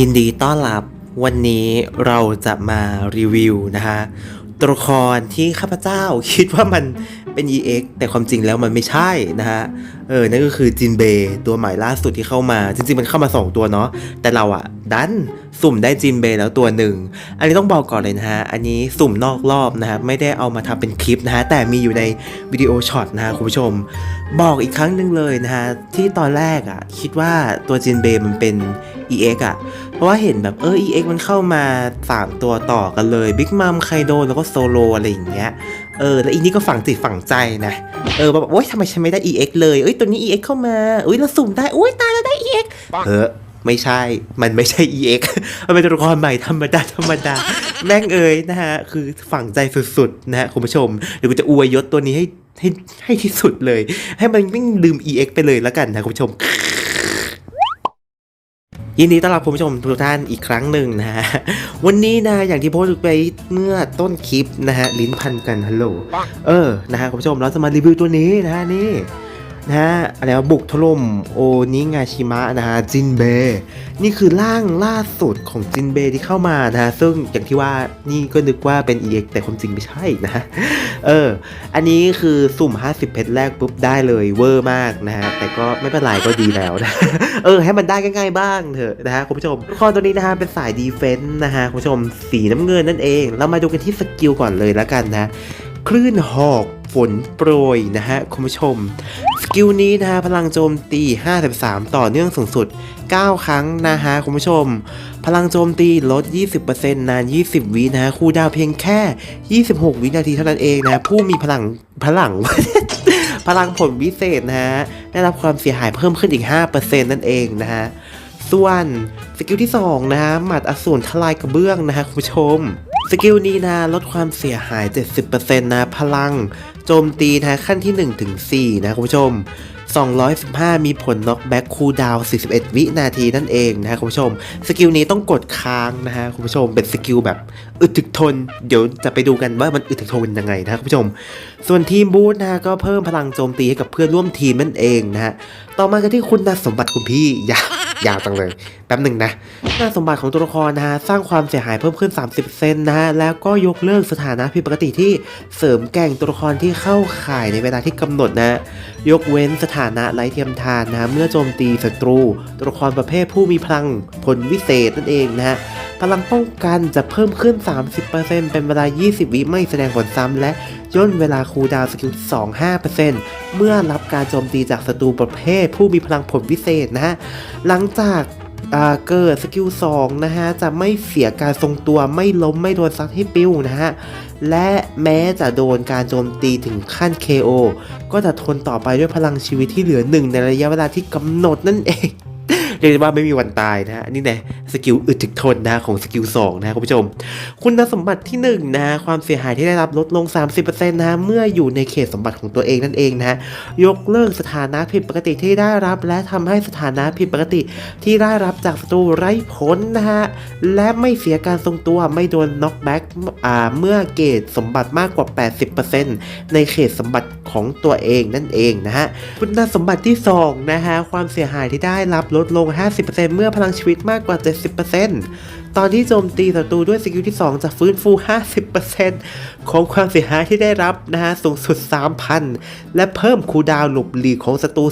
ยินดีต้อนรับวันนี้เราจะมารีวิวนะฮะตัวละครที่ข้าพเจ้าคิดว่ามันเป็น EX แต่ความจริงแล้วมันไม่ใช่นะฮะ เออ นั่นก็คือจินเบย์ตัวใหม่ล่าสุดที่เข้ามา จริงๆ มันเข้ามา 2 ตัวเนาะ แต่เราอะดันสุ่มได้จินเบย์แล้วตัวหนึ่ง อันนี้ต้องบอกก่อนเลยนะฮะ อันนี้สุ่มนอกรอบนะฮะ ไม่ได้เอามาทำเป็นคลิปนะฮะ แต่มีอยู่ในวิดีโอช็อตนะฮะคุณผู้ชม บอกอีกครั้งหนึ่งเลยนะฮะ ที่ตอนแรกอะคิดว่าตัวจินเบย์มันเป็น EX อะเพราะว่าเห็นแบบเออ EX มันเข้ามา 3 ตัวต่อกันเลย Big Mom ไคโดแล้วก็โซโลอะไรอย่างเงี้ย เออ แล้วอีนี่ก็ฝังจิตฝังใจนะ เออแบบโอ๊ยทำไมฉันไม่ได้ EX เลยเอ้ยตัวนี้ EX เข้ามาอุ้ยเราสุ่มได้อุ้ยตายแล้วได้ EX เออไม่ใช่ มันไม่ใช่ EX มันเป็นตัวละครใหม่ธรรมดาธรรมดา แม่งเอ่ยนะฮะ คือฝังใจสุดๆนะฮะคุณผู้ชม เดี๋ยวกูจะอวยยศตัวนี้ให้ให้ให้ที่สุดเลย ให้มันไม่งลืม EX ไปเลยแล้วกันนะคุณผู้ชม ยินดีต้อนรับคุณผู้ชมทุกท่านอีกครั้งหนึ่งนะฮะ วันนี้นะอย่างที่โพสต์ไปเมื่อต้นคลิปนะฮะ ลิ้นพันกันฮัลโหล เออ นะฮะคุณผู้ชมเราจะมารีวิวตัวนี้นะฮะนี่ นะฮะอะไรว่าบุกถล่มโอนิงาชิมะนะฮะจินเบนี่คือร่างล่าสุดของจินเบที่เข้ามานะฮะซึ่งอย่างที่ว่านี่ก็นึกว่าเป็น EX แต่ความจริงไม่ใช่นะฮะเออ อันนี้คือสุ่ม 50 เพชรแรกปุ๊บได้เลยเวอร์มากนะฮะแต่ก็ไม่เป็นไรก็ดีแล้วนะเออ ให้มันได้ง่ายๆบ้างเถอะนะฮะคุณผู้ชมตัวละครตัวนี้นะฮะเป็นสายดีเฟนต์นะฮะคุณผู้ชมสีน้ำเงินนั่นเอง เรามาดูกันที่สกิลก่อนเลยแล้วกันนะคลื่นหอกฝนโปรยนะฮะคุณผู้ชม สกิลนี้นะฮะพลังโจมตี 53 ต่อเนื่องสูงสุด 9 ครั้งนะฮะคุณผู้ชม พลังโจมตีลด 20%นาน 20 วินะฮะคูดาวเพียงแค่ 26 วินาทีเท่านั้นเองนะผู้มีพลังพลัง พลังผลวิเศษนะฮะได้รับความเสียหายเพิ่มขึ้นอีก 5%นั่นเองนะฮะส่วนสกิลที่ 2 นะฮะหมัดอสูรทลายกระเบื้องนะฮะคุณผู้ชม สกิลนี้นะลดความเสียหาย 70%นะพลัง โจมตีนะขั้นที่ 1 ถึง 4 นะคุณผู้ชม 215 มีผลน็อกแบ็คคูลดาวน์41 วินาทีนั่นเองนะคุณผู้ชม สกิลนี้ต้องกดค้างนะฮะคุณผู้ชมเป็นสกิลแบบอึดถึกทน เดี๋ยวจะไปดูกันว่ามันอึดถึกทนยังไงนะคุณผู้ชม ส่วนทีมบูธนะฮะก็เพิ่มพลังโจมตีให้กับเพื่อนร่วมทีมนั่นเองนะฮะต่อมากันที่คุณสมบัติคุณพี่ยา ยาวจังเลย แป๊บหนึ่งนะหน้าสมบัติของตัวละครนะฮะสร้างความเสียหายเพิ่มขึ้น 30%นะฮะแล้วก็ยกเลิกสถานะผิดปกติที่เสริมแก่งตัวละครที่เข้าข่ายในเวลาที่กำหนดนะ ยกเว้นสถานะไร้เทียมทานนะเมื่อโจมตีศัตรู ตัวละครประเภทผู้มีพลังผลวิเศษนั่นเองนะฮะพลังป้องกันจะเพิ่มขึ้น 30%เป็นเวลา 20 วิไม่แสดงผลซ้ำและย่นเวลาคูลดาวน์สกิล 25%เมื่อรับการโจมตีจากศัตรูประเภทผู้มีพลังผลวิเศษนะฮะหลังจาก เกิดสกิล2นะฮะจะไม่เสียการทรงตัวไม่ล้มไม่โดนซัดให้ปิ้วนะฮะและแม้จะโดนการโจมตีถึงขั้น KO ก็จะทนต่อไปด้วยพลังชีวิตที่เหลือหนึ่งในระยะเวลาที่กำหนดนั่นเอง เรียกได้ว่าไม่มีวันตายนะฮะนี่แน่สกิลอึดถึกทนนะของสกิล2นะฮะคุณผู้ชม คุณสมบัติที่1นะฮะความเสียหายที่ได้รับลดลง 30%นะฮะเมื่ออยู่ในเขตสมบัติของตัวเองนั่นเองนะยกเลิกสถานะผิดปกติที่ได้รับ และทำให้สถานะผิดปกติที่ได้รับจากศัตรูไร้ผลนะฮะและไม่เสียการทรงตัวไม่โดนน็อกแบ็กอ่าเมื่อเกตสมบัติมากกว่า 80%ในเขตสมบัติของตัวเองนั่นเองนะฮะคุณสมบัติที่2นะฮะความเสียหายที่ได้รับลดลง50%เมื่อพลังชีวิตมากกว่า 70%ตอนที่โจมตีศัตรูด้วยสกิลที่ 2 จะฟื้นฟู 50%ของความเสียหายที่ได้รับนะฮะสูงสุด 3,000 และเพิ่มคูดาวหลบหลีกของศัตรู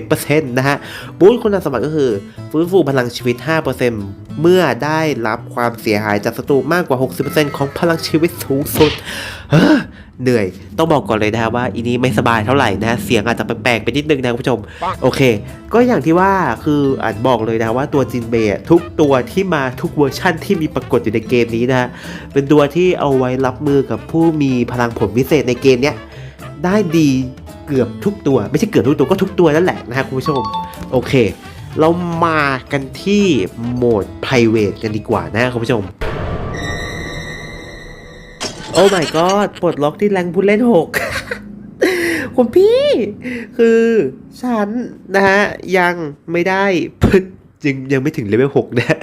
30%นะฮะบูทคุณสมบัติก็คือ ฟื้นฟูพลังชีวิต 5% เมื่อได้รับความเสียหายจากศัตรูมากกว่า 60%ของพลังชีวิตสูงสุดเหนื่อย ต้องบอกก่อนเลยนะว่าอีนี้ไม่สบายเท่าไหร่นะเสียงอาจจะแปลกๆไปนิดนึงนะคุณผู้ชม โอเค ก็อย่างที่ว่าคืออานบอกเลยนะว่าตัวจินเบย์ทุกตัวที่มาทุกเวอร์ชั่นที่มีปรากฏอยู่ในเกมนี้นะฮะเป็นตัวที่เอาไว้รับมือกับผู้มีพลังผลวิเศษในเกมเนี้ยได้ดีเกือบทุกตัว ไม่ใช่เกือบทุกตัวก็ทุกตัวนั่นแหละนะฮะคุณผู้ชม โอเค เรามากันที่โหมด private กันดีกว่านะคุณผู้ชม โอ้ my god ปลดล็อกที่แรงผู้เล่น 6 คุณพี่ คือฉันนะฮะ ยังไม่ได้พึด ยังยังไม่ถึงเลเวล6นะ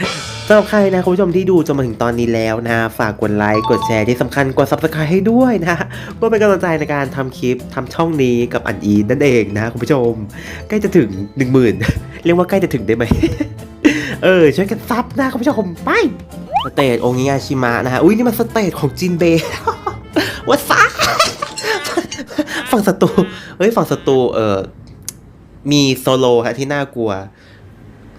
สำหรับใครนะคุณผู้ชมที่ดูจนมาถึงตอนนี้แล้วนะ ฝากกดไลค์กดแชร์ที่สำคัญกด subscribe ให้ด้วยนะเพื่อเป็นกำลังใจในการทำคลิปทำช่องนี้กับอันอีนั่นเองนะคุณผู้ชม ใกล้จะถึง 10,000 เรียกว่าใกล้จะถึงได้ไหมเออช่วยกันซับนะคุณผู้ชมไปสเตจโองิงาชิมะนะฮะอุ้ยนี่มันสเตจของจินเบวัดซ่าฝั่งศัตรูเฮ้ยฝั่งศัตรูเออมีโซโลฮะที่น่ากลัว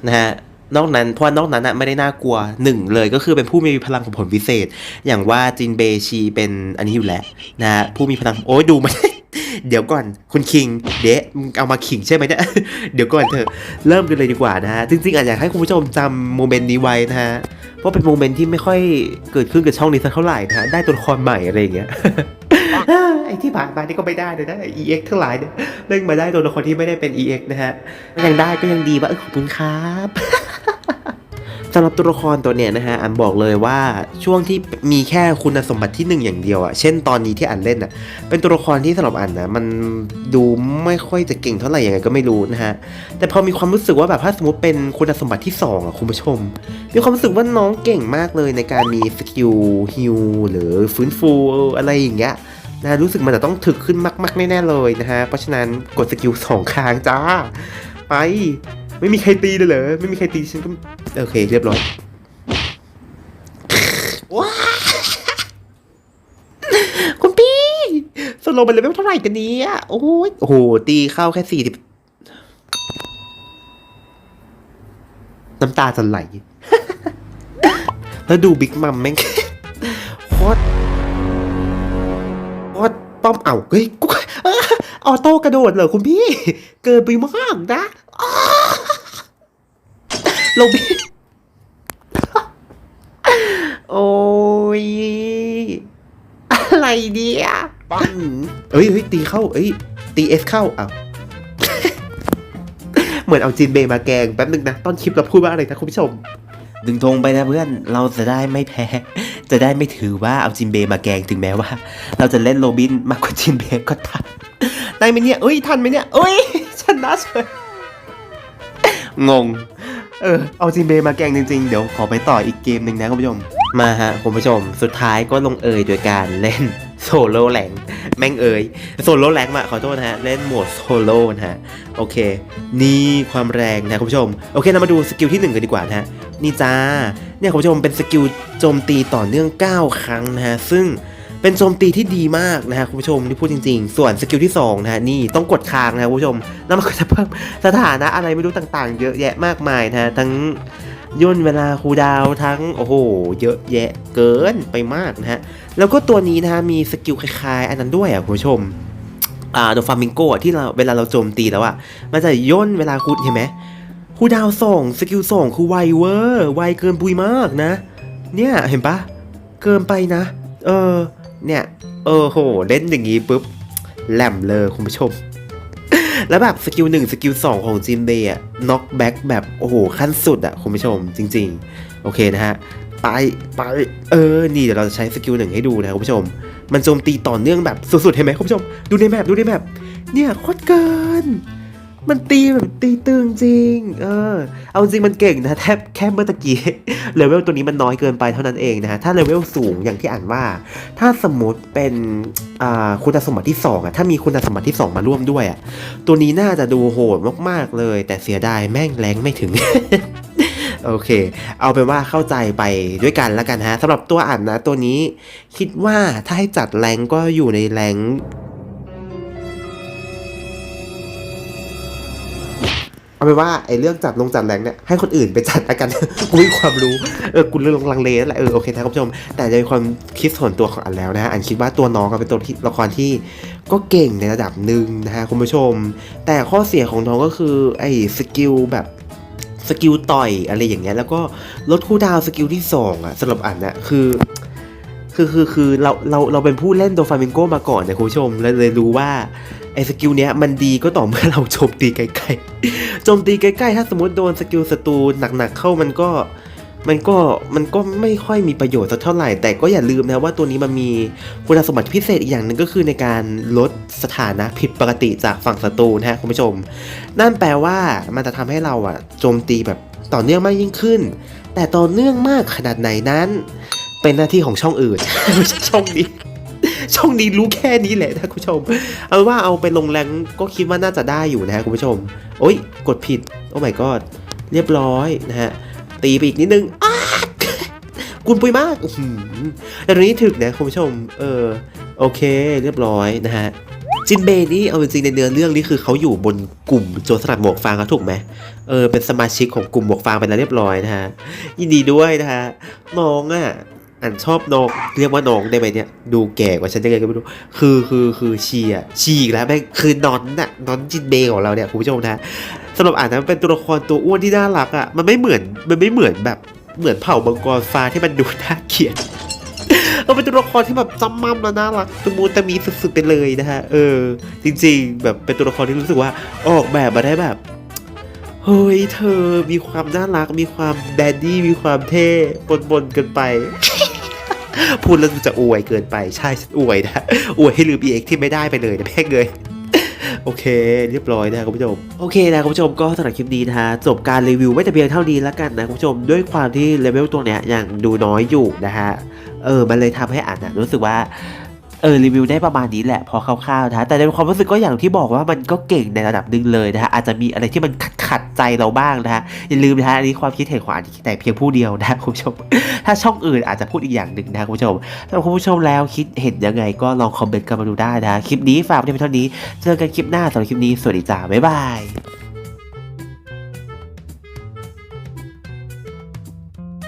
นะฮะนอกนั้นเพราะว่านอกนั้นอะไม่ได้น่ากลัวหนึ่งเลยก็คือเป็นผู้มีพลังของผลพิเศษ อย่างว่าจินเบชีเป็นอันนี้อยู่แล้วนะฮะผู้มีพลังโอ้ยดูมันเดี๋ยวก่อนคุณคิง เดะมึงเอามาขิงใช่ไหมเนี่ยเดี๋ยวก่อนเถอะเริ่มกันเลยดีกว่านะฮะจริงๆอาจอยากให้คุณผู้ชมจำโมเมนต์นี้ไว้นะฮะเพราะเป็นโมเมนต์ที่ไม่ค่อยเกิดขึ้นกับช่องนี้สักเท่าไหร่นะฮะได้ตัวละครใหม่อะไรอย่างเงี้ย ไอ้ที่ผ่านมานี่ก็ไม่ได้เลยนะไอ้ EX ทั้งหลายเนี่ยเล่นมาได้ตัวละครที่ไม่ได้เป็น EX นะฮะยังได้ก็ยังดีว่าเออขอบคุณครับสำหรับตัวละครตัวเนี้ยนะฮะอันบอกเลยว่าช่วงที่มีแค่คุณสมบัติที่หนึ่งอย่างเดียวอะเช่นตอนนี้ที่อันเล่นอะเป็นตัวละครที่สำหรับอันนะมันดูไม่ค่อยจะเก่งเท่าไหร่ยังไงก็ไม่รู้นะฮะแต่พอมีความรู้สึกว่าแบบถ้าสมมติเป็นคุณสมบัติที่สองอะคุณผู้ชม มีความรู้สึกว่าน้องเก่งมากเลยในการมีสกิลฮิลหรือฟื้นฟูอะไรอย่างเงี้ย นะรู้สึกมันจะต้องถึกขึ้นมาก ๆ แน่ ๆ เลยนะฮะ เพราะฉะนั้นกดสกิลสองครั้งจ้า ไป ไม่มีใครตีเลยเหรอ ไม่มีใครตีฉันก็ โอเค เรียบร้อยว้าคุณพี่สโลว์มันเลเวลเท่าไหร่กันเนี้โอ้ยโอ้โห ตีเข้าแค่สี่สิบน้ำตาจะไหล แล้วดูบิ๊กมัมแม่ง เอ้าเฮ้ยกูเอ้อออโต้กระโดดเหรอคุณพี่ เกินไปมากนะอ้าลงพี่โอ้ย อะไรเนี่ยปังเอ้ยเฮ้ยตีเข้า เอ้ย ตีเอสเข้าอ้าวเหมือนเอาจินเบย์มาแกงแป๊บนึงนะต้นคลิปเราพูดว่าอะไรนะคุณผู้ชม ดึงธงไปนะเพื่อน เราจะได้ไม่แพ้ จะได้ไม่ถือว่าเอาจินเบย์มาแกงถึงแม้ว่า เราจะเล่นโรบินมากกว่าจินเบย์ก็ทันได้ไหมเนี่ยเอ้ยทันไหมเนี่ยเอ้ยชนะเฉยงง เออ เอาจินเบย์มาแกงจริง ๆ เดี๋ยวขอไปต่ออีกเกมหนึ่งนะคุณผู้ชม มาฮะคุณผู้ชม สุดท้ายก็ลงเอยโดยการเล่นโซโล่แหลงแม่งเอยโซโล่แหลงมาขอโทษนะฮะ เล่นโหมดโซโล่นะฮะ โอเค นี่ความแรงนะคุณผู้ชม โอเคเรามาดูสกิลที่1กันดีกว่านะฮะ นี่จ้า เนี่ยคุณผู้ชมเป็นสกิลโจมตีต่อเนื่อง 9 ครั้งนะฮะ ซึ่งเป็นโจมตีที่ดีมากนะฮะคุณผู้ชมที่พูดจริง ๆ ส่วนสกิลที่2นะฮะนี่ต้องกดค้างนะคุณผู้ชมแล้วมันก็จะเพิ่มสถานะอะไรไม่รู้ต่างๆ เยอะแยะมากมายนะฮะทั้งย่นเวลาคูดาวทั้งโอ้โห เยอะแยะเกินไปมากนะฮะแล้วก็ตัวนี้นะฮะมีสกิลคล้ายๆ อันนั้นด้วยอะคุณผู้ชมอ่าโดฟามิงโกะที่เราเวลาเราโจมตีแล้วอะมันจะย่นเวลาคูดเห็นไหม คูดาวส่งสกิลส่งคือไวเวอร์ไวเกินปุยมากนะ เนี่ยเห็นปะเกินไปนะ เออ เนี่ย เออโหเล่นอย่างงี้ปุ๊บแหลมเลยคุณผู้ชม แล้วแบบสกิลหนึ่งสกิลสองของจินเบย์อะน็อกแบ็กแบบโอ้โหขั้นสุดอะคุณผู้ชมจริง ๆ โอเคนะฮะไปไปเออ นี่เดี๋ยวเราจะใช้สกิลหนึ่งให้ดูนะคุณผู้ชม มันโจมตีต่อเนื่องแบบสุดๆเห็นไหมคุณผู้ชม ดูในแมปดูในแมปเนี่ยโคตรเกิน มันตีแบบตีตึงจริง เออ เอาจริงมันเก่งนะแทบแค่เมื่อตะกี้เลเวลตัวนี้มันน้อยเกินไปเท่านั้นเองนะฮะ ถ้าเลเวลสูงอย่างที่อ่านว่า ถ้าสมมติเป็นอ่าคุณสมบัติที่2อะ ถ้ามีคุณสมบัติที่ 2 มาร่วมด้วยอะ ตัวนี้น่าจะดูโหดมากๆเลย แต่เสียดายแม่งแรงไม่ถึงโอเค เอาเป็นว่าเข้าใจไปด้วยกันแล้วกันฮะสำหรับตัวอ่านนะตัวนี้ คิดว่าถ้าให้จัดแรงก็อยู่ในแรง เอาเป็นว่าไอ้เรื่องจัดลงจัดแรงเนี่ยให้คนอื่นไปจัดแล้วกันกูมีความรู้เออกูเรื่องลังเลนั่นแหละเออโอเคนะคุณผู้ชม แต่ในความคิดส่วนตัวของอันแล้วนะฮะอันคิดว่าตัวน้องเป็นตัวที่ละครที่ก็เก่งในระดับหนึ่งนะฮะคุณผู้ชม แต่ข้อเสียของน้องก็คือไอ้สกิลแบบสกิลต่อยอะไรอย่างเงี้ยแล้วก็ลดคูลดาวสกิลที่2อะสำหรับอันนะคือ คือคือคือเราเราเราเป็นผู้เล่นโดฟามิงโกมาก่อนนะคุณผู้ชมเลยเลยรู้ว่าไอ้สกิลเนี้ยมันดีก็ต่อเมื่อเราโจมตีใกล้ๆโจมตีใกล้ๆ ถ้าสมมติโดนสกิลศัตรูหนักๆเข้ามันก็มันก็มันก็ไม่ค่อยมีประโยชน์สักเท่าไหร่ แต่ก็อย่าลืมนะว่าตัวนี้มันมีคุณสมบัติพิเศษอีกอย่างหนึ่งก็คือในการลดสถานะผิดปกติจากฝั่งศัตรูนะฮะคุณผู้ชม นั่นแปลว่ามันจะทำให้เราอะโจมตีแบบต่อเนื่องมากยิ่งขึ้น แต่ต่อเนื่องมากขนาดไหนนั้น เป็นหน้าที่ของช่องอื่นไม่ใช่ช่องนี้ ช่องนี้รู้แค่นี้แหละนะคุณผู้ชม เอาว่าเอาไปลงแรงก็คิดว่าน่าจะได้อยู่นะคุณผู้ชม โอ้ยกดผิด โอ้ my god เรียบร้อยนะฮะ ตีไปอีกนิดนึงอ้ากุนปุยมากแต่ตอนนี้ถึกนะคุณผู้ชม เออ โอเค เรียบร้อยนะฮะจินเบย์นี่เอาจริงในเนื้อเรื่องนี่คือเขาอยู่บนกลุ่มโจรสลัดหมวกฟางเขาถูกไหมเออเป็นสมาชิกของกลุ่มหมวกฟางไปแล้วเรียบร้อยนะฮะยินดีด้วยนะฮะน้องอะ อันชอบน้องเรียกว่าน้องได้ไหมเนี่ยดูแก่กว่าฉันยังไงก็ไม่รู้คือคือคือชีอะชีอีกแล้วแม่งคือนอนน่ะนอนจินเบย์ของเราเนี่ยคุณผู้ชมนะสำหรับอ่านนะมันเป็นตัวละครตัวอ้วนที่น่ารักอะมันไม่เหมือนมันไม่เหมือนแบบเหมือนเผ่ามังกรฟ้าที่มันดูน่าเกลียดมันเป็นตัวละครที่แบบจำมั่มแล้วน่ารักตะมูตะมีสุดๆไปเลยนะฮะเออ จริง ๆ แบบเป็นตัวละครที่รู้สึกว่าออกแบบมาได้แบบเฮ้ยเธอมีความน่ารักมีความแดดดี้มีความเท่ปนๆกันไป พูดแล้วดูจะอวยเกินไปใช่อวยนะอวยให้ลืม EX ที่ไม่ได้ไปเลยนะแม่งเลยโอเค เรียบร้อยนะคุณผู้ชม โอเคนะคุณผู้ชมก็สำหรับคลิปนี้นะฮะจบการรีวิวไม่แต่เพียงเท่านี้แล้วกันนะคุณผู้ชมด้วยความที่เลเวลตัวเนี้ยยังดูน้อยอยู่นะฮะเออมันเลยทำให้อ่านนะรู้สึกว่า เออรีวิวได้ประมาณนี้แหละพอคร่าวๆนะแต่ในความรู้สึกก็อย่างที่บอกว่ามันก็เก่งในระดับหนึ่งเลยนะฮะอาจจะมีอะไรที่มันขัดขัดใจเราบ้างนะฮะอย่าลืมนะฮะอันนี้ความคิดเห็นของอ่านแต่เพียงผู้เดียวนะคุณผู้ชม ถ้าช่องอื่นอาจจะพูดอีกอย่างหนึ่งนะคุณผู้ชมถ้าคุณผู้ชมแล้วคิดเห็นยังไงก็ลองคอมเมนต์กันมาดูได้นะคลิปนี้ฝากไว้เพียงเท่านี้เจอกันคลิปหน้าสำหรับคลิปนี้สวัสดีจ้าบ๊ายบาย